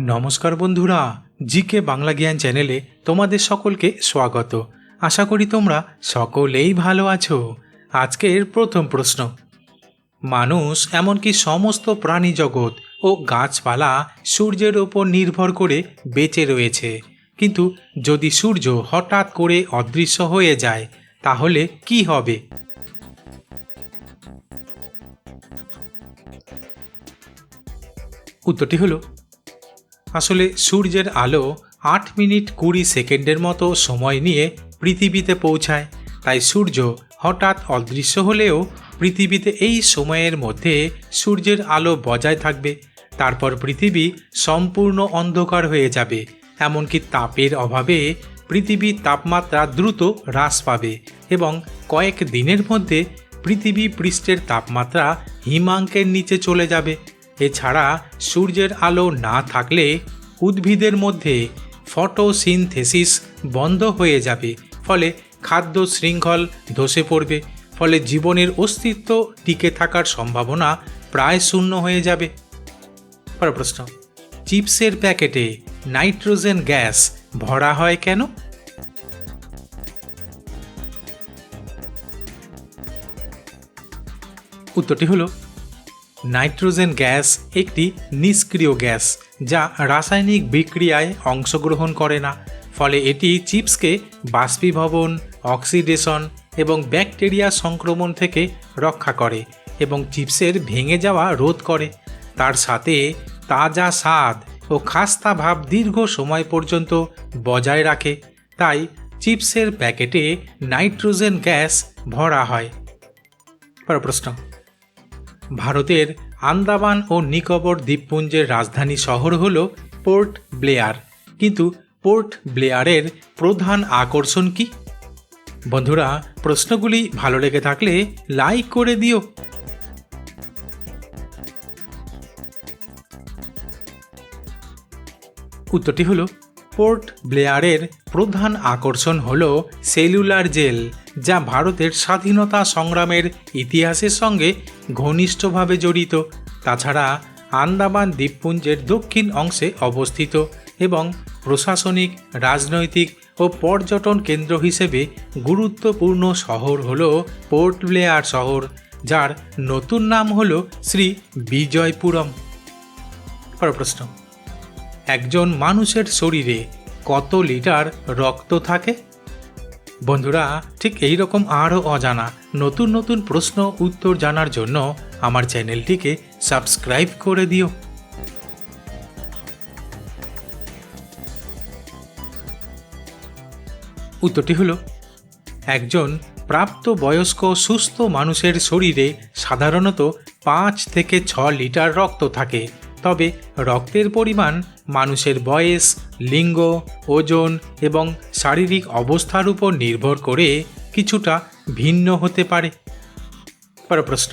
নমস্কার বন্ধুরা, জিকে বাংলা জ্ঞান চ্যানেলে তোমাদের সকলকে স্বাগত। আশা করি তোমরা সকলেই ভালো আছো। আজকের প্রথম প্রশ্ন। মানুষ এমনকি সমস্ত প্রাণী জগৎ ও গাছপালা সূর্যের ওপর নির্ভর করে বেঁচে রয়েছে। কিন্তু যদি সূর্য হঠাৎ করে অদৃশ্য হয়ে যায়, তাহলে কি হবে? উত্তরটি হলো আসলে সূর্যের আলো আট মিনিট কুড়ি সেকেন্ডের মতো সময় নিয়ে পৃথিবীতে পৌঁছায়। তাই সূর্য হঠাৎ অদৃশ্য হলেও পৃথিবীতে এই সময়ের মধ্যে সূর্যের আলো বজায় থাকবে। তারপর পৃথিবী সম্পূর্ণ অন্ধকার হয়ে যাবে। এমনকি তাপের অভাবে পৃথিবীর তাপমাত্রা দ্রুত হ্রাস পাবে এবং কয়েক দিনের মধ্যে পৃথিবী পৃষ্ঠের তাপমাত্রা হিমাঙ্কের নিচে চলে যাবে। এছাড়া সূর্যের আলো না থাকলে উদ্ভিদের মধ্যে ফটোসিনথেসিস বন্ধ হয়ে যাবে, ফলে খাদ্য শৃঙ্খল ধসে পড়বে, ফলে জীবনের অস্তিত্ব টিকে থাকার সম্ভাবনা প্রায় শূন্য হয়ে যাবে। পরের প্রশ্ন, চিপসের প্যাকেটে নাইট্রোজেন গ্যাস ভরা হয় কেন? উত্তরটি হলো নাইট্রোজেন গ্যাস একটি নিষ্ক্রিয় গ্যাস যা রাসায়নিক বিক্রিয়ায় অংশগ্রহণ করে না। ফলে এটি চিপসকে বাষ্পীভবন, অক্সিডেশন এবং ব্যাকটেরিয়া সংক্রমণ থেকে রক্ষা করে এবং চিপসের ভেঙে যাওয়া রোধ করে। তার সাথে তাজা স্বাদ ও খাস্তা ভাব দীর্ঘ সময় পর্যন্ত বজায় রাখে। তাই চিপসের প্যাকেটে নাইট্রোজেন গ্যাস ভরা হয়। পরের প্রশ্ন। ভারতের আন্দামান ও নিকোবর দ্বীপপুঞ্জের রাজধানী শহর হল পোর্ট ব্লেয়ার। কিন্তু পোর্ট ব্লেয়ারের প্রধান আকর্ষণ কি? বন্ধুরা, প্রশ্নগুলি ভালো লেগে থাকলে লাইক করে দিও। উত্তরটি হলো, পোর্ট ব্লেয়ারের প্রধান আকর্ষণ হল সেলুলার জেল। যা ভারতের স্বাধীনতা সংগ্রামের ইতিহাসের সঙ্গে ঘনিষ্ঠভাবে জড়িত। তাছাড়া আন্দামান দ্বীপপুঞ্জের দক্ষিণ অংশে অবস্থিত এবং প্রশাসনিক, রাজনৈতিক ও পর্যটন কেন্দ্র হিসেবে গুরুত্বপূর্ণ শহর হল পোর্ট ব্লেয়ার শহর, যার নতুন নাম হল শ্রী বিজয়পুরম। প্রশ্ন, একজন মানুষের শরীরে কত লিটার রক্ত থাকে? বন্ধুরা, ঠিক এই রকম আরও অজানা নতুন নতুন প্রশ্ন, উত্তর জানার জন্য আমার চ্যানেলটিকে সাবস্ক্রাইব করে দিও। উত্তরটি হলো, একজন প্রাপ্ত বয়স্ক সুস্থ মানুষের শরীরে সাধারণত পাঁচ থেকে ছ লিটার রক্ত থাকে। তবে রক্তের পরিমাণ, মানুষের বয়স, লিঙ্গ, ওজন এবং শারীরিক অবস্থার উপর নির্ভর করে কিছুটা ভিন্ন হতে পারে। পর প্রশ্ন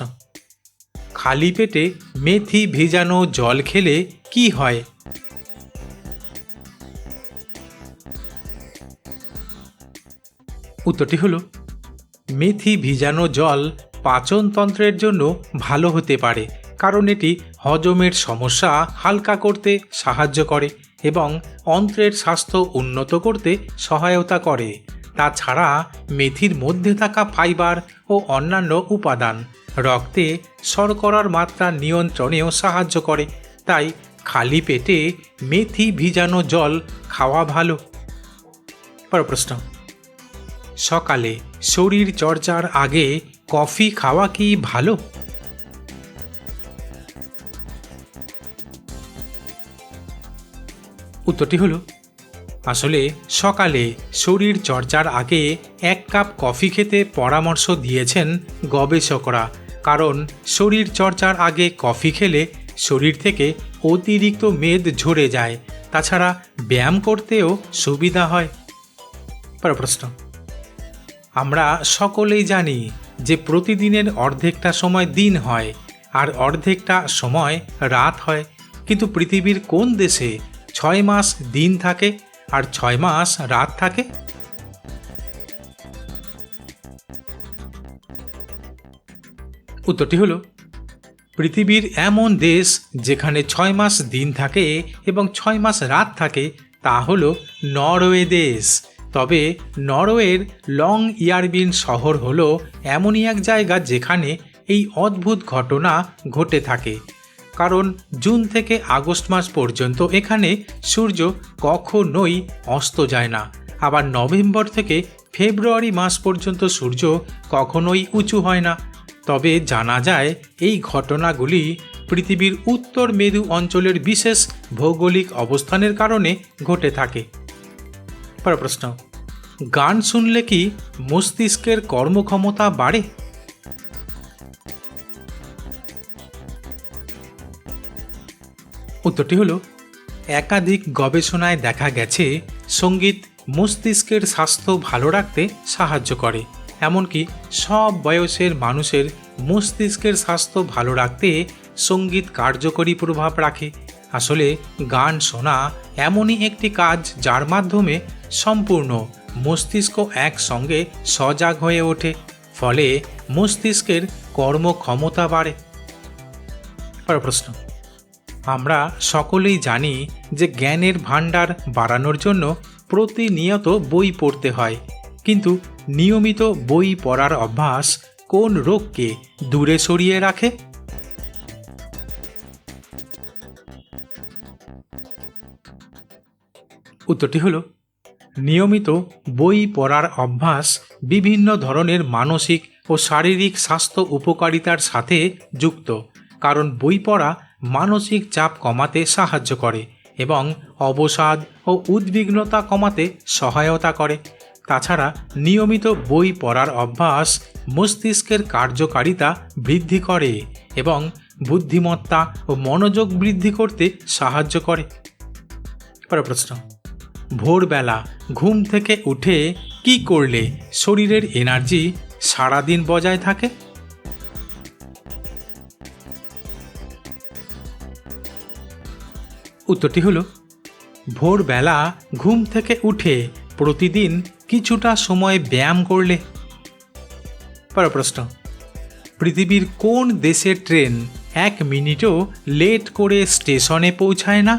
খালি পেটে মেথি ভেজানো জল খেলে কি হয়? উত্তরটি হলো, মেথি ভিজানো জল পাচনতন্ত্রের জন্য ভালো হতে পারে, কারণ এটি হজমের সমস্যা হালকা করতে সাহায্য করে এবং অন্ত্রের স্বাস্থ্য উন্নত করতে সহায়তা করে। তাছাড়া মেথির মধ্যে থাকা ফাইবার ও অন্যান্য উপাদান রক্তে শর্করার মাত্রা নিয়ন্ত্রণেও সাহায্য করে। তাই খালি পেটে মেথি ভিজানো জল খাওয়া ভালো। পর প্রশ্ন। সকালে শরীর চর্চার আগে কফি খাওয়া কি ভালো? উত্তরটি হলো, আসলে সকালে শরীর চর্চার আগে এক কাপ কফি খেতে পরামর্শ দিয়েছেন গবেষকরা, কারণ শরীর চর্চার আগে কফি খেলে শরীর থেকে অতিরিক্ত মেদ ঝরে যায়। তাছাড়া ব্যায়াম করতেও সুবিধা হয়। পর প্রশ্ন, আমরা সকলেই জানি যে প্রতিদিনের অর্ধেকটা সময় দিন হয়, আর অর্ধেকটা সময় রাত হয়, কিন্তু পৃথিবীর কোন দেশে ছয় মাস দিন থাকে আর ছয় মাস রাত থাকে। উত্তরটি হলো, পৃথিবীর এমন দেশ যেখানে ছয় মাস দিন থাকে এবং ছয় মাস রাত থাকে, তা হল নরওয়ে দেশ। তবে নরওয়ের লং ইয়ারবিন শহর হল এমনই এক জায়গা যেখানে এই অদ্ভুত ঘটনা ঘটে থাকে। কারণ জুন থেকে আগস্ট মাস পর্যন্ত এখানে সূর্য কখনোই অস্ত যায় না। আবার নভেম্বর থেকে ফেব্রুয়ারি মাস পর্যন্ত সূর্য কখনোই উঁচু হয় না। তবে জানা যায় এই ঘটনাগুলি পৃথিবীর উত্তর মেরু অঞ্চলের বিশেষ ভৌগোলিক অবস্থানের কারণে ঘটে থাকে। প্রশ্ন, গান শুনলে কি মস্তিষ্কের কর্মক্ষমতা বাড়ে? উত্তরটি হলো, একাধিক গবেষণায় দেখা গেছে সংগীত মস্তিষ্কের স্বাস্থ্য ভালো রাখতে সাহায্য করে। এমনকি সব বয়সের মানুষের মস্তিষ্কের স্বাস্থ্য ভালো রাখতে সংগীত কার্যকরী প্রভাব রাখে। আসলে গান শোনা এমনই একটি কাজ যার মাধ্যমে সম্পূর্ণ মস্তিষ্ক একসঙ্গে সজাগ হয়ে ওঠে, ফলে মস্তিষ্কের কর্মক্ষমতা বাড়ে। প্রশ্ন। আমরা সকলেই জানি যে জ্ঞানের ভাণ্ডার বাড়ানোর জন্য প্রতিনিয়ত বই পড়তে হয়। কিন্তু নিয়মিত বই পড়ার অভ্যাস কোন রোগকে দূরে সরিয়ে রাখে? উত্তরটি হলো, নিয়মিত বই পড়ার অভ্যাস বিভিন্ন ধরনের মানসিক ও শারীরিক স্বাস্থ্য উপকারিতার সাথে যুক্ত। কারণ বই পড়া মানসিক চাপ কমাতে সাহায্য করে এবং অবসাদ ও উদ্বিগ্নতা কমাতে সহায়তা করে। তাছাড়া নিয়মিত বই পড়ার অভ্যাস মস্তিষ্কের কার্যকারিতা বৃদ্ধি করে এবং বুদ্ধিমত্তা ও মনোযোগ বৃদ্ধি করতে সাহায্য করে। পরের প্রশ্ন, ভোরবেলা ঘুম থেকে উঠে কি করলে শরীরের এনার্জি সারাদিন বজায় থাকে? উত্তরটি হলো, ভোরবেলা ঘুম থেকে উঠে প্রতিদিন কিছুটা সময় ব্যায়াম করলে। পরের প্রশ্ন পৃথিবীর কোন দেশের ট্রেন এক মিনিটও লেট করে স্টেশনে পৌঁছায় না?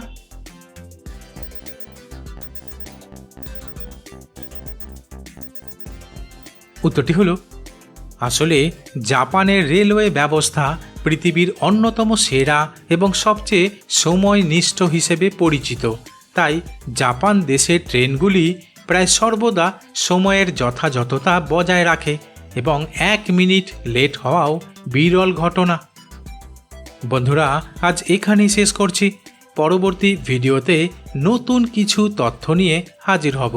উত্তরটি হলো, আসলে জাপানের রেলওয়ে ব্যবস্থা পৃথিবীর অন্যতম সেরা এবং সবচেয়ে সময়নিষ্ঠ হিসেবে পরিচিত। তাই জাপান দেশের ট্রেনগুলি প্রায় সর্বদা সময়ের যথাযথতা বজায় রাখে এবং এক মিনিট লেট হওয়াও বিরল ঘটনা। বন্ধুরা, আজ এখানেই শেষ করছি। পরবর্তী ভিডিওতে নতুন কিছু তথ্য নিয়ে হাজির হব।